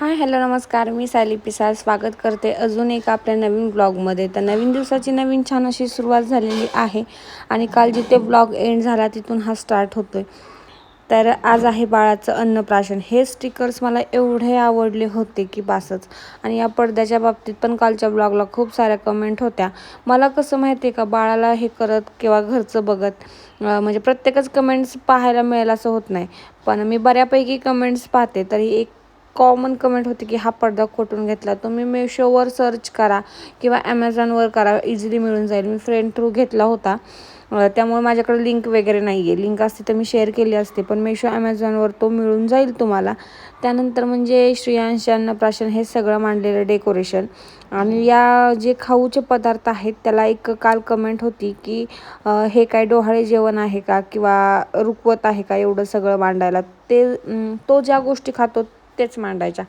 Hi hello नमस्कार. मी सायली पिसाळ. स्वागत करते अजून एक आपल्या नवीन ब्लॉगमध्ये. तर नवीन दिवसाची नवीन छान अशी सुरुवात झालेली आहे आणि काल जिथे ब्लॉग एंड झाला तिथून हा स्टार्ट होतो आहे तर आज आहे बाळाचं अन्नप्राशन. हे स्टिकर्स मला एवढे आवडले होते की बासच. आणि या पडद्याच्या बाबतीत पण कालच्या ब्लॉगला खूप साऱ्या कमेंट होत्या. मला कसं माहिती आहे का बाळाला हे करत किंवा घरचं बघत म्हणजे प्रत्येकच कमेंट्स पाहायला मिळेल असं होत नाही. पण मी बऱ्यापैकी कमेंट्स पाहते तरी एक कॉमन कमेंट होती की हा पडदा कुठून घेतला? तुम्ही मेशोवर सर्च करा किंवा ॲमेझॉनवर करा इझिली मिळून जाईल. मी फ्रेंड थ्रू घेतला होता. त्यामुळे माझ्याकडे लिंक वगैरे नाही आहे लिंक असते तर मी शेअर केली असते पण मेशो ॲमेझॉनवर तो मिळून जाईल तुम्हाला. त्यानंतर म्हणजे श्रेयांश अन्नप्राशन हे सगळं मांडलेलं डेकोरेशन आणि या जे खाऊचे पदार्थ आहेत त्याला एक काल कमेंट होती की हे काय डोहाळे जेवण आहे का? किंवा रुकवत आहे का? एवढं सगळं मांडायला. ते तो ज्या गोष्टी खातो तेच मांडायच्या.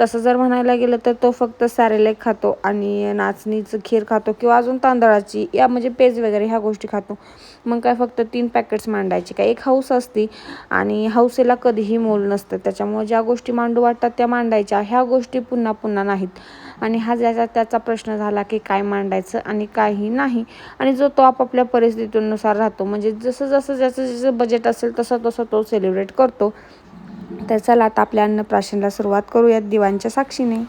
तसं जर म्हणायला गेलं तर तो फक्त सॅरेलेक खातो आणि नाचणीचं खीर खातो किंवा अजून तांदळाची या म्हणजे पेज वगैरे ह्या गोष्टी खातो. मग काय फक्त तीन पॅकेट्स मांडायचे. काय एक हाऊस असती आणि हौसेला कधीही मोल नसतं. त्याच्यामुळे ज्या गोष्टी मांडू वाटतात त्या मांडायच्या. ह्या गोष्टी पुन्हा पुन्हा नाहीत. आणि हा ज्याचा त्याचा प्रश्न झाला की काय मांडायचं आणि काही नाही. आणि जो तो आपापल्या परिस्थितीनुसार राहतो. म्हणजे जसं जसं ज्याचं ज्याचं बजेट असेल तसं तसं तो सेलिब्रेट करतो. तर चला आता आपल्या अन्नप्राशनला सुरुवात करूयात दिवांच्या साक्षीने.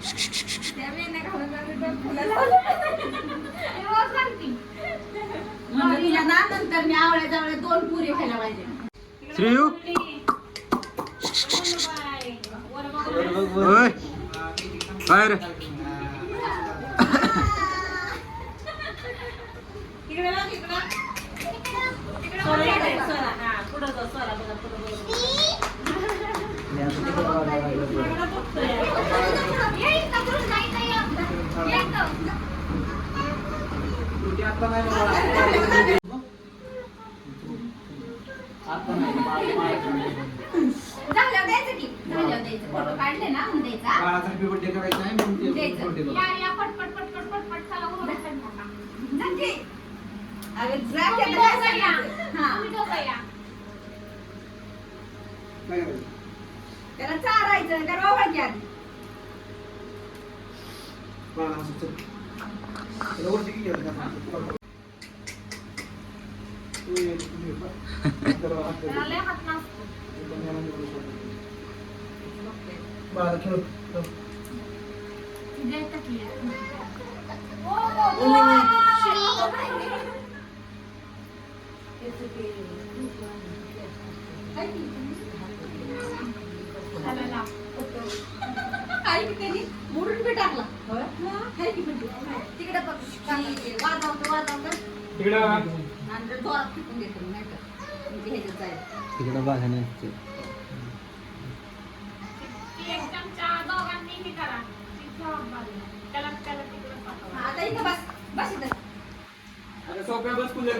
म्हणलं तुला ना नंतर मी आवळ्या जावळ्या दोन पुरी व्हायला पाहिजे. श्रेयू? होय बाहेर झाल्यावर द्यायचं की झाल्यावर द्यायचं फोटो काढले ना मग द्यायचा बाळाचा हॅपी बर्थडे करायचा आहे म्हणून ते द्यायचं. birthday करू. या, या, पट, पट, पट, पट, पट, पट, चला, उरका, चला. जा की. अगं, जा की, आता काय सांगायचं? हा. काय करायचं? त्याला चारायचं त्याला ओळख घ्या बाळा असं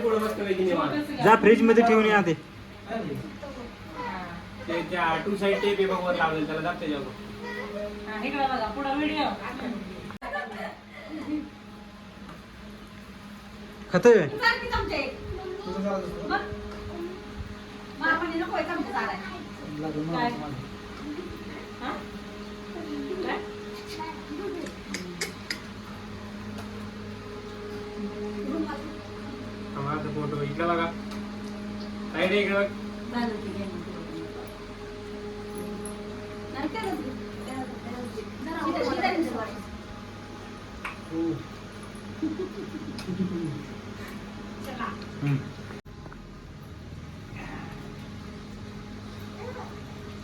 पुढे बसतो पैकी निवांत. जा फ्रीजमध्ये ठेवून या ते टू साईड टेप आहे वर लावलेलं. त्याला दाबते जाऊ खातोय तू की चमचे. तुझं चमचे चालायला. लागलं मला, आता फोटो इकडे बघा साईड इकडे. बघ. झालं की घे मग. नाही त्यालाच घे. त्यालाच घे, त्यालाच घे. इथं- इथं इथं बस. हो. हम्म. हळूहळू पे. थोडी जरा. हा? मग आता ही म्हणली नाही मरल्या तरी बऱ्यापैकी बबे खायला पाहिजे हा. श्रेयू मग त्याला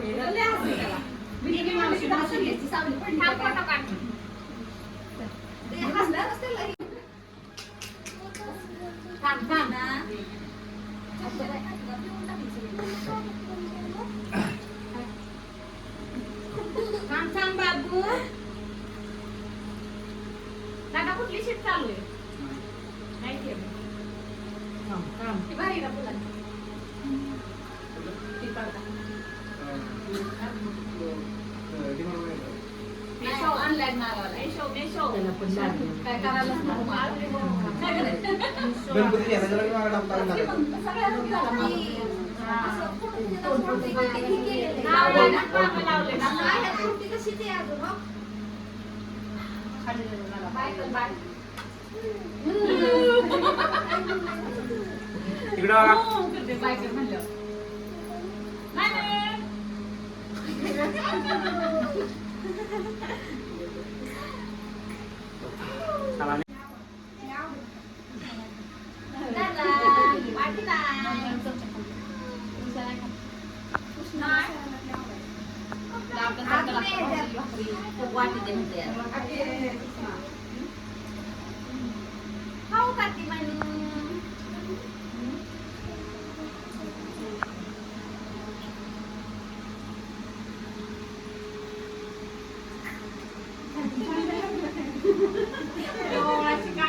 पडली इकडं बघा बाय कर म्हणलं. नाही, नाही. चला दादा, वाटी ना. नाही. वाटी दे म्हणते यार. खाऊ का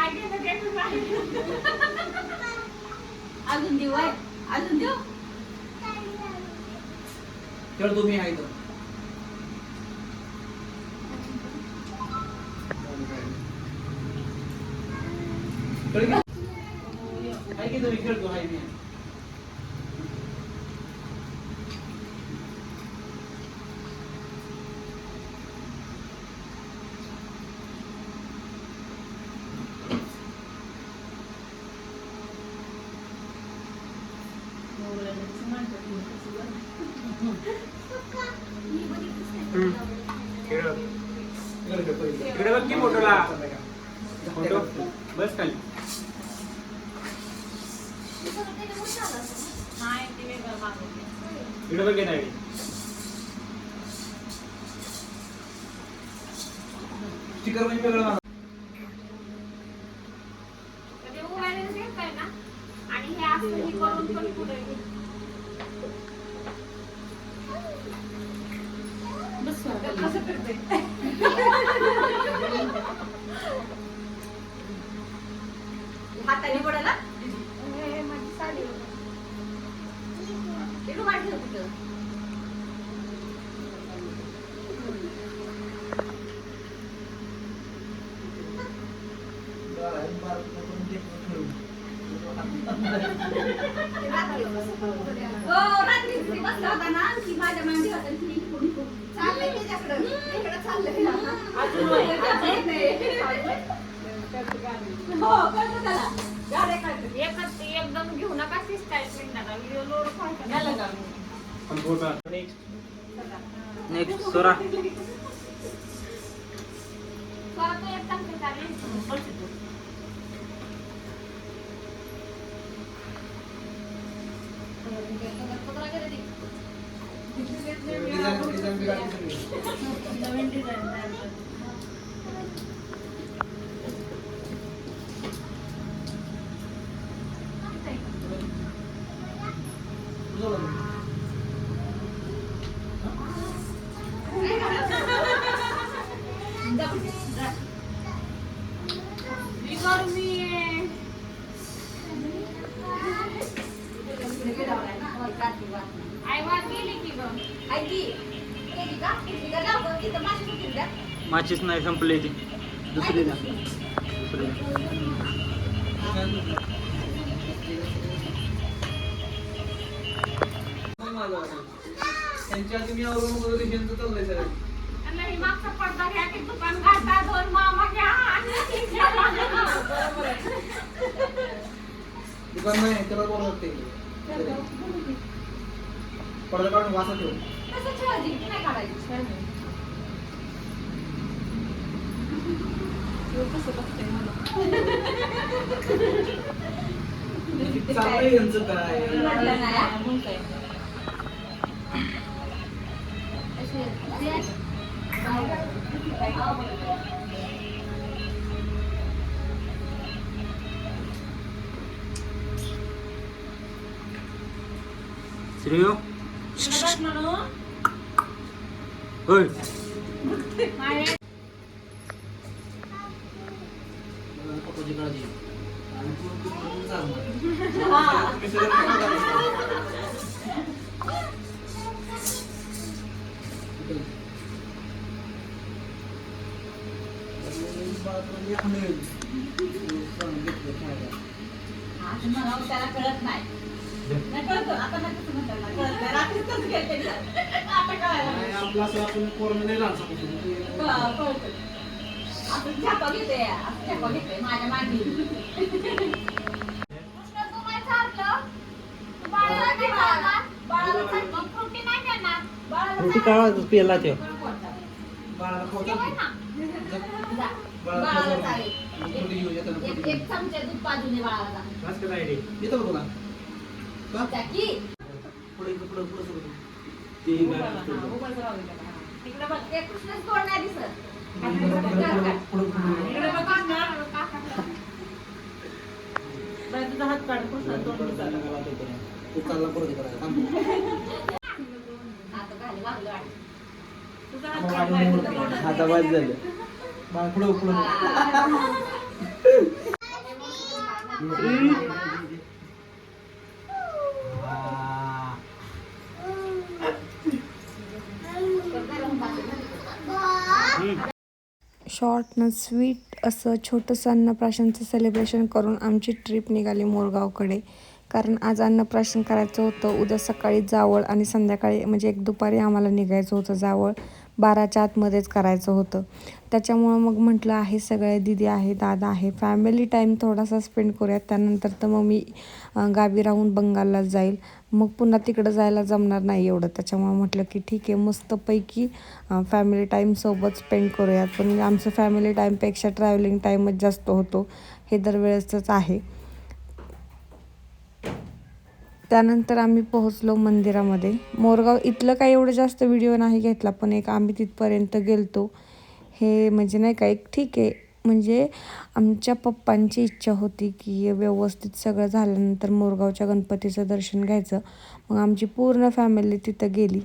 अजून देऊ आहे अजून देऊ? तेवढं तुम्ही आहे इथं. कळलं की? आहे फोटो तुम्ही खेळतो इकडे. बघ बस. आणि हे असं हे करून पण पुढे कसं करते हाताने पडायला माझी साडी ते तू काढली होती का? बरं आहे, बरं, नको ते खेळू. ते रात्री हो रात्री घरी बसला होता ना ती माझ्या मांडी होता आणि तिने इकडून इकडून चाललंय त्याच्याकडं इकडं चाललंय हो कळतं त्याला गाड्या काढतात. एकदम घेऊ नका नका. Video load photo next next सोरा. स्वरा तो एक चांगले चालेल डिझाईन डिझाईन बिघाडली सगळी. नवीन डिझाईन तुझं बघ. मी आई वाट गेली की ग माचीच नाही संपली ती. दुसरी ना दुसरी त्यांच्या आधी मी आवरून मग रिशनचं चाललंय सर त्यांना मागचा पडदा घ्या की दुकान घालता दोन मामा घ्या दुकान नाही. त्याला बोलत पडदा काढून वासा ठेव कसं ठेवायची नाही काढायची चाललंय यांचं काय? म्हटलं नाही हा, मग काय. असे ते- श्रेयो? होय. पप्पाची त्याला कळत नाही. ते- कळ- चाललं तू बाळाला पुढे पुढं पुढं सगळं. ते काय तिकडे बघ ते कृष्णच तोंड नाही दिसत पुढं, पुढं, पुढं, पुढं, पुढं, पुढं. इकडे बघा ना, काका. तू चालला परत इकडं. थांब. आता वाज झालं पुढं, पुढं. शॉर्ट न स्वीट असं छोटंसं अन्नप्राशनचं सेलिब्रेशन करून आमची ट्रिप निघाली मोरगावकडे. कारण आज अन्नप्राशन करायचं होतं. उद्या सकाळी जावळ आणि संध्याकाळी म्हणजे एक दुपारी आम्हाला निघायचं होतं जावळ. बाराच्या आतमध्येच करायचं होतं. त्याच्यामुळं मग म्हटलं आहे सगळे दिदी आहे दादा आहे. फॅमिली टाईम थोडासा स्पेंड करूयात. त्यानंतर तर मग मी गावी राहून बंगालला जाईल. मग पुन्हा तिकडं जायला जमणार नाही एवढं. त्याच्यामुळं म्हटलं की ठीक आहे मस्तपैकी फॅमिली टाईमसोबत स्पेंड करूयात. पण आमचं फॅमिली टाईमपेक्षा ट्रॅव्हलिंग टाईमच जास्त होतो. हे दरवेळेसच आहे. त्यानंतर आम्ही पोहोचलो मंदिरामध्ये. मोरगाव इथलं काही एवढं जास्त व्हिडिओ नाही घेतला पण एक आम्ही तिथपर्यंत गेलतो. हे म्हणजे नाही का एक ठीक आहे म्हणजे आमच्या पप्पांची इच्छा होती की व्यवस्थित सगळं झाल्यानंतर मोरगावच्या गणपतीचं दर्शन घ्यायचं. मग आमची पूर्ण फॅमिली तिथं गेली.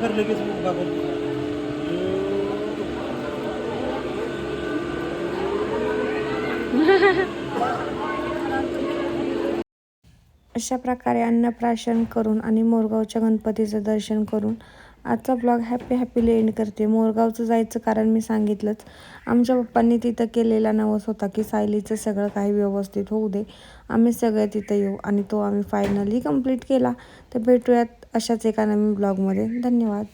पकड लगेच बाबा अशा प्रकारे अन्नप्राशन करून आणि मोरगावच्या गणपतीचं दर्शन करून आजचा ब्लॉग हॅपी हॅपीली एंड करते. मोरगावचं जायचं कारण मी सांगितलंच. आमच्या पप्पांनी तिथं केलेला नवस होता की सायलीचं सगळं काही व्यवस्थित होऊ दे. आम्ही सगळे तिथं येऊ आणि तो आम्ही फायनली कंप्लीट केला. तर भेटूयात अशाच एका नवीन ब्लॉगमध्ये. धन्यवाद.